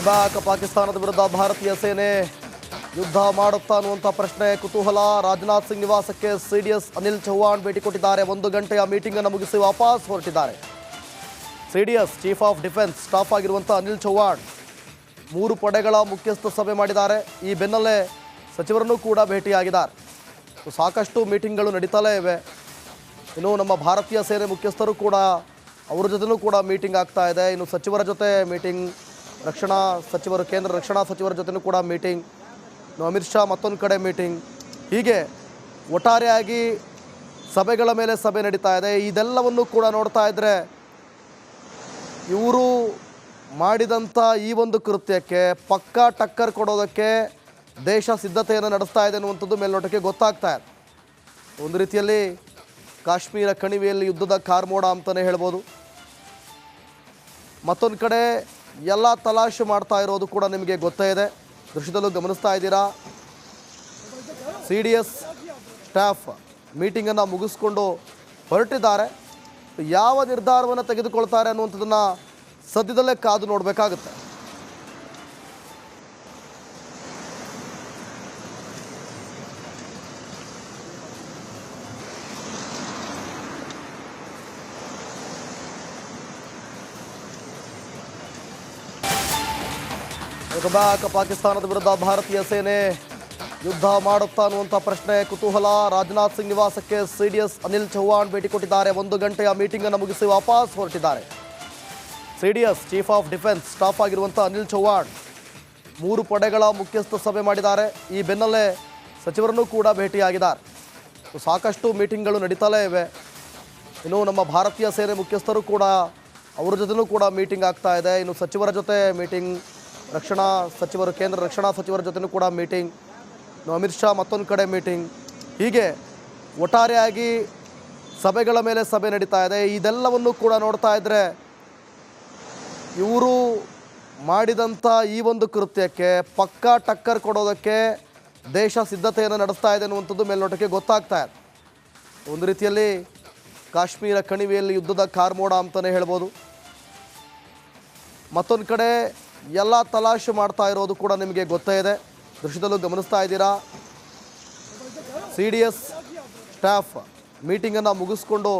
Back ಪಾಕಿಸ್ತಾನದ ವಿರುದ್ಧ ಭಾರತೀಯ ಸೇನೆ ಯುದ್ಧ ಮಾಡುತ್ತಾ ಅನ್ನುವಂಥ ಪ್ರಶ್ನೆ ಕುತೂಹಲ. ರಾಜನಾಥ್ ಸಿಂಗ್ ನಿವಾಸಕ್ಕೆ C D S Anil Chauhan ಭೇಟಿ ಕೊಟ್ಟಿದ್ದಾರೆ. ಒಂದು ಗಂಟೆಯ ಮೀಟಿಂಗ್ ಅನ್ನು ಮುಗಿಸಿ ವಾಪಸ್ ಹೊರಟಿದ್ದಾರೆ. C D S chief of defence staff ಆಗಿರುವಂಥ ಅನಿಲ್ ಚೌಹಾಣ್ ಮೂರು ಪಡೆಗಳ ಮುಖ್ಯಸ್ಥ ಸಭೆ ಮಾಡಿದ್ದಾರೆ. ಈ ಬೆನ್ನಲ್ಲೇ ಸಚಿವರನ್ನು ಕೂಡ ಭೇಟಿಯಾಗಿದ್ದಾರೆ. ಸಾಕಷ್ಟು ಮೀಟಿಂಗ್ಗಳು ನಡೀತಲೇ ಇವೆ. ಇನ್ನು ನಮ್ಮ ಭಾರತೀಯ ಸೇನೆ ಮುಖ್ಯಸ್ಥರು ಕೂಡ, ಅವರ ಜೊತೆಯೂ ಕೂಡ ಮೀಟಿಂಗ್ ಆಗ್ತಾ ಇದೆ. ಇನ್ನು ಸಚಿವರ ಜೊತೆ ಮೀಟಿಂಗ್ ರಕ್ಷಣಾ ಸಚಿವರು, ಕೇಂದ್ರ ರಕ್ಷಣಾ ಸಚಿವರ ಜೊತೆನೂ ಕೂಡ ಮೀಟಿಂಗ್ ಅಮಿತ್ ಶಾ ಮತ್ತೊಂದು ಕಡೆ ಮೀಟಿಂಗ್ ಹೀಗೆ ಒಟ್ಟಾರೆಯಾಗಿ ಸಭೆಗಳ ಮೇಲೆ ಸಭೆ ನಡೀತಾ ಇದೆ. ಇದೆಲ್ಲವನ್ನು ಕೂಡ ನೋಡ್ತಾ ಇದ್ದರೆ ಇವರು ಮಾಡಿದಂಥ ಈ ಒಂದು ಕೃತ್ಯಕ್ಕೆ, ಪಕ್ಕಾ ಟಕ್ಕರ್ ಕೊಡೋದಕ್ಕೆ ದೇಶ ಸಿದ್ಧತೆಯನ್ನು ನಡೆಸ್ತಾ ಇದೆ ಅನ್ನುವಂಥದ್ದು ಮೇಲ್ನೋಟಕ್ಕೆ ಗೊತ್ತಾಗ್ತಾ ಇದೆ. ಒಂದು ರೀತಿಯಲ್ಲಿ ಕಾಶ್ಮೀರ ಕಣಿವೆಯಲ್ಲಿ ಯುದ್ಧದ ಕಾರ್ಮೋಡ ಅಂತಲೇ ಹೇಳ್ಬೋದು. ಮತ್ತೊಂದು ಕಡೆ ಎಲ್ಲ ತಲಾಶೆ ಮಾಡ್ತಾ ಇರೋದು ಕೂಡ ನಿಮಗೆ ಗೊತ್ತೇ ಇದೆ. ದೃಶ್ಯದಲ್ಲೂ ಗಮನಿಸ್ತಾ ಇದ್ದೀರಾ? ಸಿ ಡಿ ಎಸ್ ಸ್ಟಾಫ್ ಮೀಟಿಂಗನ್ನು ಮುಗಿಸ್ಕೊಂಡು ಹೊರಟಿದ್ದಾರೆ. ಯಾವ ನಿರ್ಧಾರವನ್ನು ತೆಗೆದುಕೊಳ್ತಾರೆ ಅನ್ನುವಂಥದ್ದನ್ನು ಸದ್ಯದಲ್ಲೇ ಕಾದು ನೋಡಬೇಕಾಗುತ್ತೆ. ಬ್ಯಾಕ್ ಪಾಕಿಸ್ತಾನದ ವಿರುದ್ಧ ಭಾರತೀಯ ಸೇನೆ ಯುದ್ಧ ಮಾಡುತ್ತಾ ಅನ್ನುವಂಥ ಪ್ರಶ್ನೆ ಕುತೂಹಲ. ರಾಜನಾಥ್ ಸಿಂಗ್ ನಿವಾಸಕ್ಕೆ C D S Anil Chauhan ಭೇಟಿ ಕೊಟ್ಟಿದ್ದಾರೆ. ಒಂದು ಗಂಟೆಯ ಮೀಟಿಂಗ್ ಅನ್ನು ಮುಗಿಸಿ ವಾಪಸ್ ಹೊರಟಿದ್ದಾರೆ. S chief of defence staff ಆಗಿರುವಂಥ ಅನಿಲ್ ಚೌಹಾಣ್ ಮೂರು ಪಡೆಗಳ ಮುಖ್ಯಸ್ಥ ಸಭೆ ಮಾಡಿದ್ದಾರೆ. ಈ ಬೆನ್ನಲ್ಲೇ ಸಚಿವರನ್ನು ಕೂಡ ಭೇಟಿಯಾಗಿದ್ದಾರೆ. ಸಾಕಷ್ಟು ಮೀಟಿಂಗ್ಗಳು ನಡೀತಲೇ ಇವೆ. ಇನ್ನು ನಮ್ಮ ಭಾರತೀಯ ಸೇನೆ ಮುಖ್ಯಸ್ಥರು ಕೂಡ, ಅವರ ಜೊತೆಯೂ ಕೂಡ ಮೀಟಿಂಗ್ ಆಗ್ತಾ ಇದೆ. ಇನ್ನು ಸಚಿವರ ಜೊತೆ ಮೀಟಿಂಗ್ ರಕ್ಷಣಾ ಸಚಿವರು, ಕೇಂದ್ರ ರಕ್ಷಣಾ ಸಚಿವರ ಜೊತೆನೂ ಕೂಡ ಮೀಟಿಂಗ್ ಅಮಿತ್ ಶಾ ಮತ್ತೊಂದು ಕಡೆ ಮೀಟಿಂಗ್ ಹೀಗೆ ಒಟ್ಟಾರೆಯಾಗಿ ಸಭೆಗಳ ಮೇಲೆ ಸಭೆ ನಡೀತಾ ಇದೆ. ಇದೆಲ್ಲವನ್ನು ಕೂಡ ನೋಡ್ತಾ ಇದ್ದರೆ ಇವರು ಮಾಡಿದಂಥ ಈ ಒಂದು ಕೃತ್ಯಕ್ಕೆ, ಪಕ್ಕಾ ಟಕ್ಕರ್ ಕೊಡೋದಕ್ಕೆ ದೇಶ ಸಿದ್ಧತೆಯನ್ನು ನಡೆಸ್ತಾ ಇದೆ ಅನ್ನುವಂಥದ್ದು ಮೇಲ್ನೋಟಕ್ಕೆ ಗೊತ್ತಾಗ್ತಾ ಇದೆ. ಒಂದು ರೀತಿಯಲ್ಲಿ ಕಾಶ್ಮೀರ ಕಣಿವೆಯಲ್ಲಿ ಯುದ್ಧದ ಕಾರ್ಮೋಡ ಅಂತಲೇ ಹೇಳ್ಬೋದು. ಮತ್ತೊಂದು ಕಡೆ ಎಲ್ಲ ತಲಾಶೆ ಮಾಡ್ತಾ ಇರೋದು ಕೂಡ ನಿಮಗೆ ಗೊತ್ತೇ ಇದೆ. ದೃಶ್ಯದಲ್ಲೂ ಗಮನಿಸ್ತಾ ಇದ್ದೀರಾ? ಸಿ ಡಿ ಎಸ್ ಸ್ಟಾಫ್ ಮೀಟಿಂಗನ್ನು ಮುಗಿಸ್ಕೊಂಡು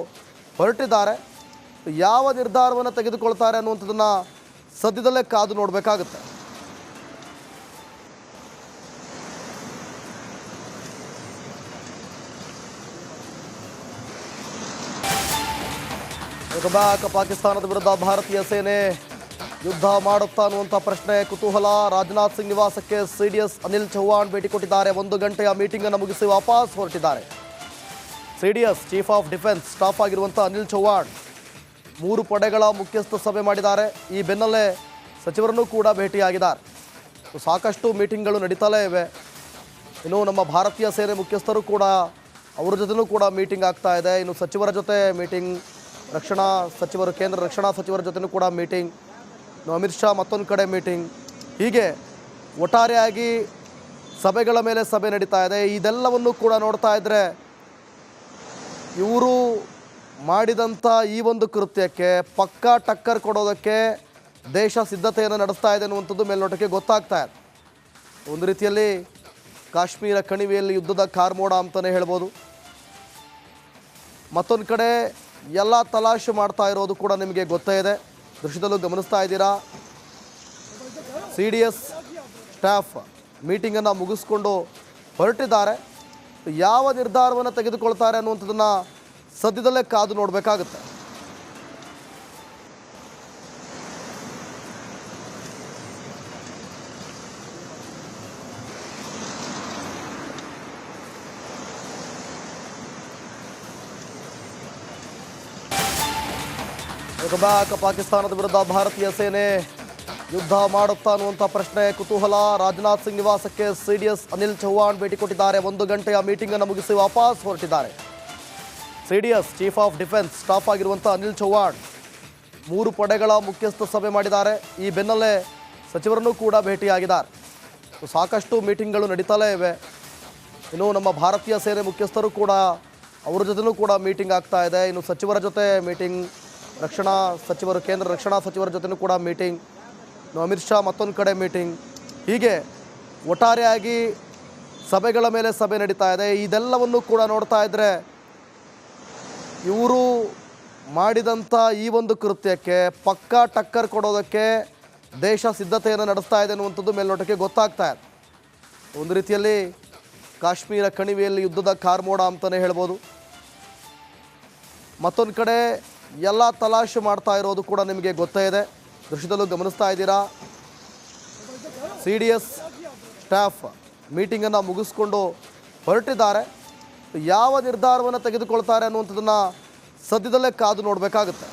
ಹೊರಟಿದ್ದಾರೆ. ಯಾವ ನಿರ್ಧಾರವನ್ನು ತೆಗೆದುಕೊಳ್ತಾರೆ ಅನ್ನುವಂಥದ್ದನ್ನು ಸದ್ಯದಲ್ಲೇ ಕಾದು ನೋಡಬೇಕಾಗುತ್ತೆ. ಪಾಕಿಸ್ತಾನದ ವಿರುದ್ಧ ಭಾರತೀಯ ಸೇನೆ ಯುದ್ಧ ಮಾಡುತ್ತಾ ಅನ್ನುವಂಥ ಪ್ರಶ್ನೆ ಕುತೂಹಲ. ರಾಜನಾಥ್ ಸಿಂಗ್ ನಿವಾಸಕ್ಕೆ ಸಿಡಿಎಸ್ ಅನಿಲ್ ಚೌಹಾಣ್ ಭೇಟಿ ಕೊಟ್ಟಿದ್ದಾರೆ. ಒಂದು ಗಂಟೆಯ ಮೀಟಿಂಗ್ ಅನ್ನು ಮುಗಿಸಿ ವಾಪಸ್ ಹೊರಟಿದ್ದಾರೆ. CDS chief of defence staff ಆಗಿರುವಂಥ ಅನಿಲ್ ಚೌಹಾಣ್ ಮೂರು ಪಡೆಗಳ ಮುಖ್ಯಸ್ಥ ಸಭೆ ಮಾಡಿದ್ದಾರೆ. ಈ ಬೆನ್ನಲ್ಲೇ ಸಚಿವರನ್ನು ಕೂಡ ಭೇಟಿಯಾಗಿದ್ದಾರೆ. ಸಾಕಷ್ಟು ಮೀಟಿಂಗ್ಗಳು ನಡೀತಲೇ ಇವೆ. ಇನ್ನು ನಮ್ಮ ಭಾರತೀಯ ಸೇನೆ ಮುಖ್ಯಸ್ಥರು ಕೂಡ ಅವರ ಜೊತೆನೂ ಕೂಡ ಮೀಟಿಂಗ್ ಆಗ್ತಾ ಇದೆ. ಇನ್ನು ಸಚಿವರ ಜೊತೆ ಮೀಟಿಂಗ್ ರಕ್ಷಣಾ ಸಚಿವರು, ಕೇಂದ್ರ ರಕ್ಷಣಾ ಸಚಿವರ ಜೊತೆನೂ ಕೂಡ ಮೀಟಿಂಗ್ ಅಮಿತ್ ಶಾ ಮತ್ತೊಂದು ಕಡೆ ಮೀಟಿಂಗ್. ಹೀಗೆ ಒಟ್ಟಾರೆಯಾಗಿ ಸಭೆಗಳ ಮೇಲೆ ಸಭೆ ನಡೀತಾ ಇದೆ. ಇದೆಲ್ಲವನ್ನು ಕೂಡ ನೋಡ್ತಾ ಇದ್ದರೆ ಇವರು ಮಾಡಿದಂಥ ಈ ಒಂದು ಕೃತ್ಯಕ್ಕೆ ಪಕ್ಕಾ ಟಕ್ಕರ್ ಕೊಡೋದಕ್ಕೆ ದೇಶ ಸಿದ್ಧತೆಯನ್ನು ನಡೆಸ್ತಾ ಇದೆ ಅನ್ನುವಂಥದ್ದು ಮೇಲ್ನೋಟಕ್ಕೆ ಗೊತ್ತಾಗ್ತಾ ಇದೆ. ಒಂದು ರೀತಿಯಲ್ಲಿ ಕಾಶ್ಮೀರ ಕಣಿವೆಯಲ್ಲಿ ಯುದ್ಧದ ಕಾರ್ಮೋಡ ಅಂತಲೇ ಹೇಳ್ಬೋದು. ಮತ್ತೊಂದು ಕಡೆ ಎಲ್ಲ ತಲಾಶೆ ಮಾಡ್ತಾ ಇರೋದು ಕೂಡ ನಿಮಗೆ ಗೊತ್ತೇ ಇದೆ. ದೃಶ್ಯದಲ್ಲೂ ಗಮನಿಸ್ತಾ ಇದ್ದೀರಾ? ಸಿ ಡಿ ಎಸ್ ಸ್ಟಾಫ್ ಮೀಟಿಂಗನ್ನು ಮುಗಿಸ್ಕೊಂಡು ಹೊರಟಿದ್ದಾರೆ. ಯಾವ ನಿರ್ಧಾರವನ್ನು ತೆಗೆದುಕೊಳ್ತಾರೆ ಅನ್ನುವಂಥದ್ದನ್ನು ಸದ್ಯದಲ್ಲೇ ಕಾದು ನೋಡಬೇಕಾಗುತ್ತೆ. ಬ್ಯಾಕ್ ಪಾಕಿಸ್ತಾನದ ವಿರುದ್ಧ ಭಾರತೀಯ ಸೇನೆ ಯುದ್ಧ ಮಾಡುತ್ತಾ ಅನ್ನುವಂಥ ಪ್ರಶ್ನೆ ಕುತೂಹಲ. ರಾಜನಾಥ್ ಸಿಂಗ್ ನಿವಾಸಕ್ಕೆ C D S Anil Chauhan ಭೇಟಿ ಕೊಟ್ಟಿದ್ದಾರೆ. ಒಂದು ಗಂಟೆಯ ಮೀಟಿಂಗ್ ಅನ್ನು ಮುಗಿಸಿ ವಾಪಸ್ ಹೊರಟಿದ್ದಾರೆ. S chief of defence staff ಆಗಿರುವಂಥ ಅನಿಲ್ ಚೌಹಾಣ್ ಮೂರು ಪಡೆಗಳ ಮುಖ್ಯಸ್ಥ ಸಭೆ ಮಾಡಿದ್ದಾರೆ. ಈ ಬೆನ್ನಲ್ಲೇ ಸಚಿವರನ್ನು ಕೂಡ ಭೇಟಿಯಾಗಿದ್ದಾರೆ. ಸಾಕಷ್ಟು ಮೀಟಿಂಗ್ಗಳು ನಡೀತಲೇ ಇವೆ. ಇನ್ನು ನಮ್ಮ ಭಾರತೀಯ ಸೇನೆ ಮುಖ್ಯಸ್ಥರು ಕೂಡ, ಅವರ ಜೊತೆನೂ ಕೂಡ ಮೀಟಿಂಗ್ ಆಗ್ತಾ ಇದೆ. ಇನ್ನು ಸಚಿವರ ಜೊತೆ ಮೀಟಿಂಗ್ ರಕ್ಷಣಾ ಸಚಿವರು, ಕೇಂದ್ರ ರಕ್ಷಣಾ ಸಚಿವರ ಜೊತೆನೂ ಕೂಡ ಮೀಟಿಂಗ್ ಅಮಿತ್ ಶಾ ಮತ್ತೊಂದು ಕಡೆ ಮೀಟಿಂಗ್ ಹೀಗೆ ಒಟ್ಟಾರೆಯಾಗಿ ಸಭೆಗಳ ಮೇಲೆ ಸಭೆ ನಡೀತಾ ಇದೆ. ಇದೆಲ್ಲವನ್ನು ಕೂಡ ನೋಡ್ತಾ ಇದ್ದರೆ ಇವರು ಮಾಡಿದಂಥ ಈ ಒಂದು ಕೃತ್ಯಕ್ಕೆ, ಪಕ್ಕಾ ಟಕ್ಕರ್ ಕೊಡೋದಕ್ಕೆ ದೇಶ ಸಿದ್ಧತೆಯನ್ನು ನಡೆಸ್ತಾ ಇದೆ ಅನ್ನುವಂಥದ್ದು ಮೇಲ್ನೋಟಕ್ಕೆ ಗೊತ್ತಾಗ್ತಾ ಇದೆ. ಒಂದು ರೀತಿಯಲ್ಲಿ ಕಾಶ್ಮೀರ ಕಣಿವೆಯಲ್ಲಿ ಯುದ್ಧದ ಕಾರ್ಮೋಡ ಅಂತಲೇ ಹೇಳ್ಬೋದು. ಮತ್ತೊಂದು ಕಡೆ ಎಲ್ಲ ತಲಾಶೆ ಮಾಡ್ತಾ ಇರೋದು ಕೂಡ ನಿಮಗೆ ಗೊತ್ತೇ ಇದೆ. ದೃಶ್ಯದಲ್ಲೂ ಗಮನಿಸ್ತಾ ಇದ್ದೀರಾ? ಸಿ ಡಿ ಎಸ್ ಸ್ಟಾಫ್ ಮೀಟಿಂಗನ್ನು ಮುಗಿಸ್ಕೊಂಡು ಹೊರಟಿದ್ದಾರೆ. ಯಾವ ನಿರ್ಧಾರವನ್ನು ತೆಗೆದುಕೊಳ್ತಾರೆ ಅನ್ನುವಂಥದ್ದನ್ನು ಸದ್ಯದಲ್ಲೇ ಕಾದು ನೋಡಬೇಕಾಗುತ್ತೆ.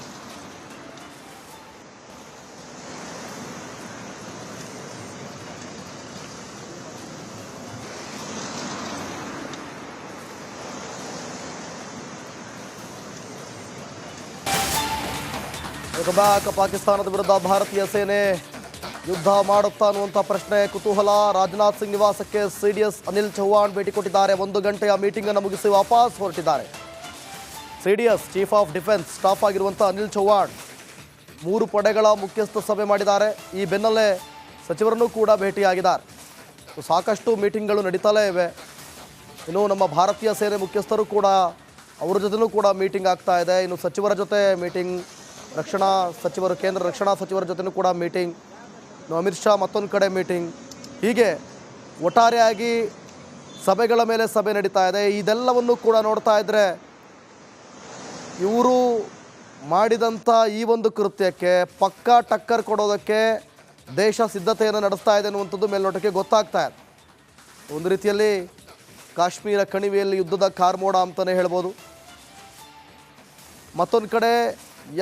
ಬ್ಯಾಕ್ ಪಾಕಿಸ್ತಾನದ ವಿರುದ್ಧ ಭಾರತೀಯ ಸೇನೆ ಯುದ್ಧ ಮಾಡುತ್ತಾ ಅನ್ನುವಂಥ ಪ್ರಶ್ನೆ ಕುತೂಹಲ. ರಾಜನಾಥ್ ಸಿಂಗ್ ನಿವಾಸಕ್ಕೆ C D S Anil Chauhan ಭೇಟಿ ಕೊಟ್ಟಿದ್ದಾರೆ. ಒಂದು ಗಂಟೆಯ ಮೀಟಿಂಗನ್ನು ಮುಗಿಸಿ ವಾಪಸ್ ಹೊರಟಿದ್ದಾರೆ. C D S chief of defence staff ಆಗಿರುವಂಥ ಅನಿಲ್ ಚೌಹಾಣ್ ಮೂರು ಪಡೆಗಳ ಮುಖ್ಯಸ್ಥ ಸಭೆ ಮಾಡಿದ್ದಾರೆ. ಈ ಬೆನ್ನಲ್ಲೇ ಸಚಿವರನ್ನು ಕೂಡ ಭೇಟಿಯಾಗಿದ್ದಾರೆ. ಸಾಕಷ್ಟು ಮೀಟಿಂಗ್ಗಳು ನಡೀತಲೇ ಇವೆ. ಇನ್ನು ನಮ್ಮ ಭಾರತೀಯ ಸೇನೆ ಮುಖ್ಯಸ್ಥರು ಕೂಡ, ಅವರ ಜೊತೆನೂ ಕೂಡ ಮೀಟಿಂಗ್ ಆಗ್ತಾ ಇದೆ. ಇನ್ನು ಸಚಿವರ ಜೊತೆ ಮೀಟಿಂಗ್ ರಕ್ಷಣಾ ಸಚಿವರು, ಕೇಂದ್ರ ರಕ್ಷಣಾ ಸಚಿವರ ಜೊತೆನೂ ಕೂಡ ಮೀಟಿಂಗ್ ಅಮಿತ್ ಶಾ ಮತ್ತೊಂದು ಕಡೆ ಮೀಟಿಂಗ್ ಹೀಗೆ ಒಟ್ಟಾರೆಯಾಗಿ ಸಭೆಗಳ ಮೇಲೆ ಸಭೆ ನಡೀತಾ ಇದೆ. ಇದೆಲ್ಲವನ್ನು ಕೂಡ ನೋಡ್ತಾ ಇದ್ದರೆ ಇವರು ಮಾಡಿದಂಥ ಈ ಒಂದು ಕೃತ್ಯಕ್ಕೆ, ಪಕ್ಕಾ ಟಕ್ಕರ್ ಕೊಡೋದಕ್ಕೆ ದೇಶ ಸಿದ್ಧತೆಯನ್ನು ನಡೆಸ್ತಾ ಇದೆ ಅನ್ನುವಂಥದ್ದು ಮೇಲ್ನೋಟಕ್ಕೆ ಗೊತ್ತಾಗ್ತಾ ಇದೆ. ಒಂದು ರೀತಿಯಲ್ಲಿ ಕಾಶ್ಮೀರ ಕಣಿವೆಯಲ್ಲಿ ಯುದ್ಧದ ಕಾರ್ಮೋಡ ಅಂತಲೇ ಹೇಳ್ಬೋದು. ಮತ್ತೊಂದು ಕಡೆ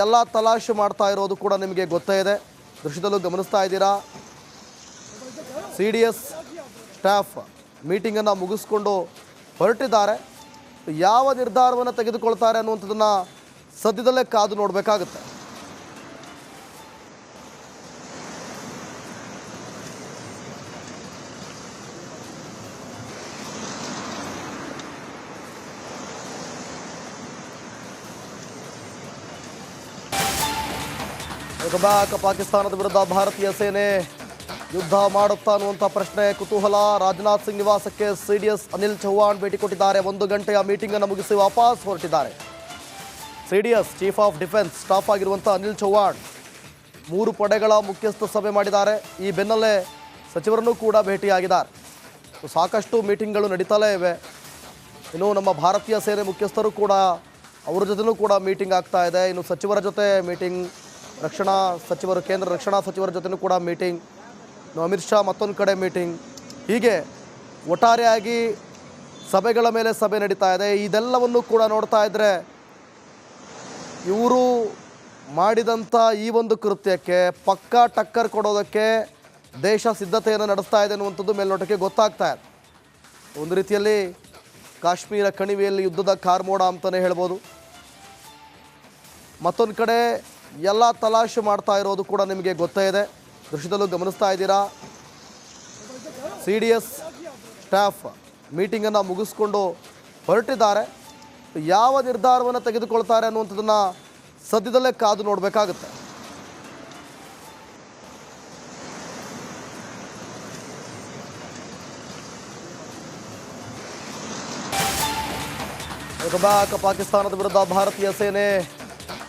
ಎಲ್ಲ ತಲಾಶೆ ಮಾಡ್ತಾ ಇರೋದು ಕೂಡ ನಿಮಗೆ ಗೊತ್ತೇ ಇದೆ. ದೃಶ್ಯದಲ್ಲೂ ಗಮನಿಸ್ತಾ ಇದ್ದೀರಾ? ಸಿ ಡಿ ಎಸ್ ಸ್ಟಾಫ್ ಮೀಟಿಂಗನ್ನು ಮುಗಿಸ್ಕೊಂಡು ಹೊರಟಿದ್ದಾರೆ. ಯಾವ ನಿರ್ಧಾರವನ್ನು ತೆಗೆದುಕೊಳ್ತಾರೆ ಅನ್ನುವಂಥದ್ದನ್ನು ಸದ್ಯದಲ್ಲೇ ಕಾದು ನೋಡಬೇಕಾಗುತ್ತೆ. ಬ್ಯಾಕ್ ಪಾಕಿಸ್ತಾನದ ವಿರುದ್ಧ ಭಾರತೀಯ ಸೇನೆ ಯುದ್ಧ ಮಾಡುತ್ತಾ ಅನ್ನುವಂಥ ಪ್ರಶ್ನೆ ಕುತೂಹಲ. ರಾಜನಾಥ್ ಸಿಂಗ್ ನಿವಾಸಕ್ಕೆ C D S Anil Chauhan ಭೇಟಿ ಕೊಟ್ಟಿದ್ದಾರೆ. ಒಂದು ಗಂಟೆಯ ಮೀಟಿಂಗನ್ನು ಮುಗಿಸಿ ವಾಪಸ್ ಹೊರಟಿದ್ದಾರೆ. C D S chief of defence staff ಆಗಿರುವಂಥ ಅನಿಲ್ ಚೌಹಾಣ್ ಮೂರು ಪಡೆಗಳ ಮುಖ್ಯಸ್ಥ ಸಭೆ ಮಾಡಿದ್ದಾರೆ. ಈ ಬೆನ್ನಲ್ಲೇ ಸಚಿವರನ್ನು ಕೂಡ ಭೇಟಿಯಾಗಿದ್ದಾರೆ. ಸಾಕಷ್ಟು ಮೀಟಿಂಗ್ಗಳು ನಡೀತಲೇ ಇವೆ. ಇನ್ನು ನಮ್ಮ ಭಾರತೀಯ ಸೇನೆ ಮುಖ್ಯಸ್ಥರು ಕೂಡ, ಅವರ ಜೊತೆನೂ ಕೂಡ ಮೀಟಿಂಗ್ ಆಗ್ತಾ ಇದೆ. ಇನ್ನು ಸಚಿವರ ಜೊತೆ ಮೀಟಿಂಗ್ ರಕ್ಷಣಾ ಸಚಿವರು, ಕೇಂದ್ರ ರಕ್ಷಣಾ ಸಚಿವರ ಜೊತೆನೂ ಕೂಡ ಮೀಟಿಂಗ್. ಅಮಿತ್ ಶಾ ಮತ್ತೊಂದು ಕಡೆ ಮೀಟಿಂಗ್. ಹೀಗೆ ಒಟ್ಟಾರೆಯಾಗಿ ಸಭೆಗಳ ಮೇಲೆ ಸಭೆ ನಡೀತಾ ಇದೆ. ಇದೆಲ್ಲವನ್ನು ಕೂಡ ನೋಡ್ತಾ ಇದ್ದರೆ ಇವರು ಮಾಡಿದಂಥ ಈ ಒಂದು ಕೃತ್ಯಕ್ಕೆ, ಪಕ್ಕಾ ಟಕ್ಕರ್ ಕೊಡೋದಕ್ಕೆ ದೇಶ ಸಿದ್ಧತೆಯನ್ನು ನಡೆಸ್ತಾ ಇದೆ ಅನ್ನುವಂಥದ್ದು ಮೇಲ್ನೋಟಕ್ಕೆ ಗೊತ್ತಾಗ್ತಾ ಇದೆ. ಒಂದು ರೀತಿಯಲ್ಲಿ ಕಾಶ್ಮೀರ ಕಣಿವೆಯಲ್ಲಿ ಯುದ್ಧದ ಕಾರ್ಮೋಡ ಅಂತಲೇ ಹೇಳ್ಬೋದು. ಮತ್ತೊಂದು ಕಡೆ ಎಲ್ಲ ತಲಾಶೆ ಮಾಡ್ತಾ ಇರೋದು ಕೂಡ ನಿಮಗೆ ಗೊತ್ತೇ ಇದೆ. ದೃಶ್ಯದಲ್ಲೂ ಗಮನಿಸ್ತಾ ಇದ್ದೀರಾ? ಸಿ ಡಿ ಎಸ್ ಸ್ಟಾಫ್ ಮೀಟಿಂಗನ್ನು ಮುಗಿಸ್ಕೊಂಡು ಹೊರಟಿದ್ದಾರೆ. ಯಾವ ನಿರ್ಧಾರವನ್ನು ತೆಗೆದುಕೊಳ್ತಾರೆ ಅನ್ನುವಂಥದ್ದನ್ನು ಸದ್ಯದಲ್ಲೇ ಕಾದು ನೋಡಬೇಕಾಗುತ್ತೆ. ಪಾಕಿಸ್ತಾನದ ವಿರುದ್ಧ ಭಾರತೀಯ ಸೇನೆ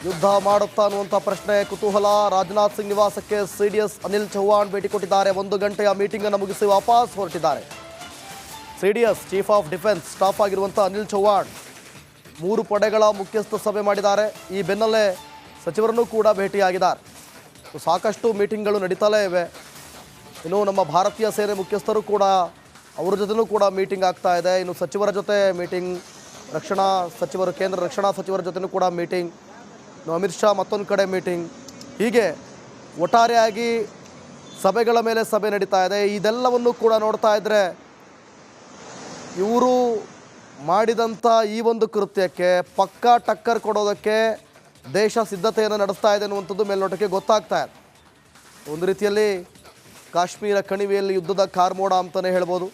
ಯುದ್ಧ ಮಾಡುತ್ತಾ ಅನ್ನುವಂಥ ಪ್ರಶ್ನೆ ಕುತೂಹಲ. ರಾಜನಾಥ್ ಸಿಂಗ್ ನಿವಾಸಕ್ಕೆ C D S Anil Chauhan ಭೇಟಿ ಕೊಟ್ಟಿದ್ದಾರೆ. ಒಂದು ಗಂಟೆಯ ಮೀಟಿಂಗನ್ನು ಮುಗಿಸಿ ವಾಪಸ್ ಹೊರಟಿದ್ದಾರೆ. C D S chief of defence staff ಆಗಿರುವಂಥ ಅನಿಲ್ ಚೌಹಾಣ್ ಮೂರು ಪಡೆಗಳ ಮುಖ್ಯಸ್ಥ ಸಭೆ ಮಾಡಿದ್ದಾರೆ. ಈ ಬೆನ್ನಲ್ಲೇ ಸಚಿವರನ್ನು ಕೂಡ ಭೇಟಿಯಾಗಿದ್ದಾರೆ. ಸಾಕಷ್ಟು ಮೀಟಿಂಗ್ಗಳು ನಡೀತಲೇ ಇವೆ. ಇನ್ನು ನಮ್ಮ ಭಾರತೀಯ ಸೇನೆ ಮುಖ್ಯಸ್ಥರು ಕೂಡ ಅವರ ಜೊತೆನೂ ಕೂಡ ಮೀಟಿಂಗ್ ಆಗ್ತಾ ಇದೆ. ಇನ್ನು ಸಚಿವರ ಜೊತೆ ಮೀಟಿಂಗ್ ರಕ್ಷಣಾ ಸಚಿವರು, ಕೇಂದ್ರ ರಕ್ಷಣಾ ಸಚಿವರ ಜೊತೆನೂ ಕೂಡ ಮೀಟಿಂಗ್ ಅಮಿತ್ ಶಾ ಮತ್ತೊಂದು ಕಡೆ ಮೀಟಿಂಗ್. ಹೀಗೆ ಒಟ್ಟಾರೆಯಾಗಿ ಸಭೆಗಳ ಮೇಲೆ ಸಭೆ ನಡೀತಾ ಇದೆ. ಇದೆಲ್ಲವನ್ನು ಕೂಡ ನೋಡ್ತಾ ಇದ್ದರೆ ಇವರು ಮಾಡಿದಂಥ ಈ ಒಂದು ಕೃತ್ಯಕ್ಕೆ, ಪಕ್ಕಾ ಟಕ್ಕರ್ ಕೊಡೋದಕ್ಕೆ ದೇಶ ಸಿದ್ಧತೆಯನ್ನು ನಡೆಸ್ತಾ ಇದೆ ಅನ್ನುವಂಥದ್ದು ಮೇಲ್ನೋಟಕ್ಕೆ ಗೊತ್ತಾಗ್ತಾ ಇದೆ. ಒಂದು ರೀತಿಯಲ್ಲಿ ಕಾಶ್ಮೀರ ಕಣಿವೆಯಲ್ಲಿ ಯುದ್ಧದ ಕಾರ್ಮೋಡ ಅಂತಲೇ ಹೇಳ್ಬೋದು.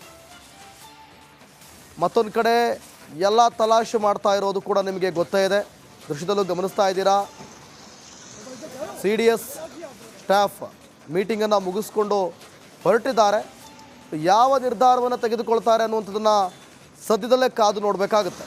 ಮತ್ತೊಂದು ಕಡೆ ಎಲ್ಲ ತಲಾಶೆ ಮಾಡ್ತಾ ಇರೋದು ಕೂಡ ನಿಮಗೆ ಗೊತ್ತೇ ಇದೆ. ದೃಶ್ಯದಲ್ಲೂ ಗಮನಿಸ್ತಾ ಇದ್ದೀರಾ? ಸಿ ಡಿ ಎಸ್ ಸ್ಟಾಫ್ ಮೀಟಿಂಗನ್ನು ಮುಗಿಸ್ಕೊಂಡು ಹೊರಟಿದ್ದಾರೆ. ಯಾವ ನಿರ್ಧಾರವನ್ನು ತೆಗೆದುಕೊಳ್ತಾರೆ ಅನ್ನುವಂಥದ್ದನ್ನು ಸದ್ಯದಲ್ಲೇ ಕಾದು ನೋಡಬೇಕಾಗುತ್ತೆ.